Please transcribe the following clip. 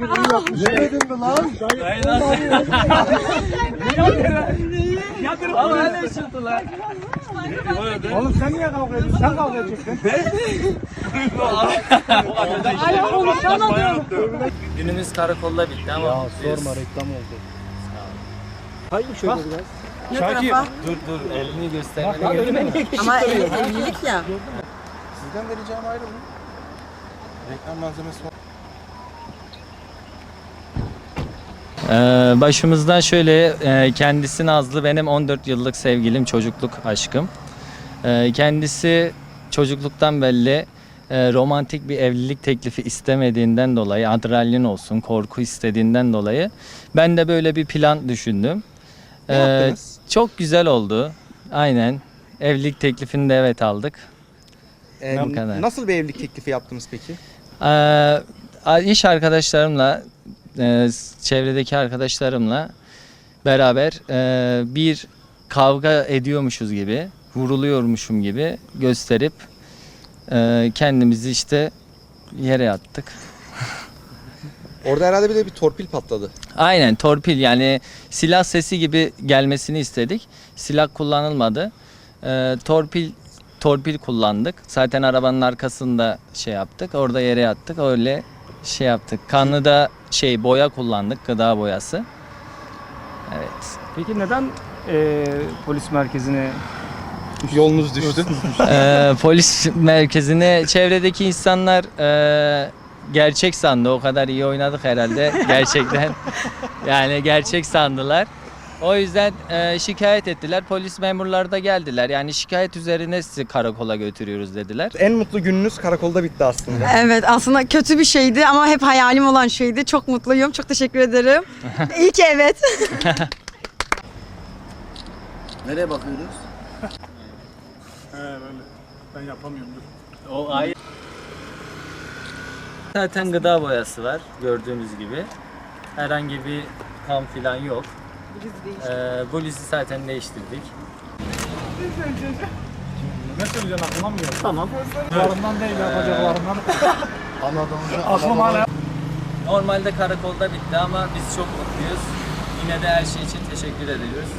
Yemedin mi lan? Oğlum sen niye kavga ediyorsun? Sen kavga edeceksin. Günümüz karakolda bitti ama Sorma reklam oldu. Hayır şöyle biraz. Şakir. dur dur elini yok. Ama ev- evlilik ya. Sizden de ricam ayrı mı? Reklam malzemesi Ee, başımızdan şöyle e, kendisi Nazlı benim 14 yıllık sevgilim çocukluk aşkım. Ee, kendisi çocukluktan belli e, romantik bir evlilik teklifi istemediğinden dolayı adrenalin olsun korku istediğinden dolayı ben de böyle bir plan düşündüm. Ne Ee, yaptınız? çok güzel oldu. Aynen. Evlilik teklifini de evet aldık. Ee, Bu kadar. nasıl bir evlilik teklifi yaptınız peki? Ee, iş arkadaşlarımla, e, çevredeki arkadaşlarımla beraber e, bir kavga ediyormuşuz gibi, vuruluyormuşum gibi gösterip e, kendimizi işte yere attık. Orada herhalde bir de bir torpil patladı. Aynen torpil yani silah sesi gibi gelmesini istedik. Silah kullanılmadı. Ee, torpil torpil kullandık. Zaten arabanın arkasında şey yaptık. Orada yere yattık. Öyle şey yaptık. Kanlı da şey boya kullandık. Gıda boyası. Evet. Peki neden eee, polis merkezine Yolunuz düştü. Ee, polis merkezine çevredeki insanlar e, gerçek sandı. O kadar iyi oynadık herhalde gerçekten. yani gerçek sandılar. O yüzden e, şikayet ettiler. Polis memurları da geldiler. Yani şikayet üzerine sizi karakola götürüyoruz dediler. En mutlu gününüz karakolda bitti aslında. Evet aslında kötü bir şeydi ama hep hayalim olan şeydi. Çok mutluyum. Çok teşekkür ederim. İyi ki evet. Nereye bakıyoruz? O ayrı. Zaten gıda boyası var gördüğünüz gibi. Herhangi bir kan filan yok. Ee, Blues'u zaten değiştirdik. ne söyleyeceksin aklıma mı geldi? Tamam. Varından değil yapacaklarından. Anadolu'da Aklım hala. Normalde karakolda bitti ama biz çok mutluyuz. Yine de her şey için teşekkür ediyoruz.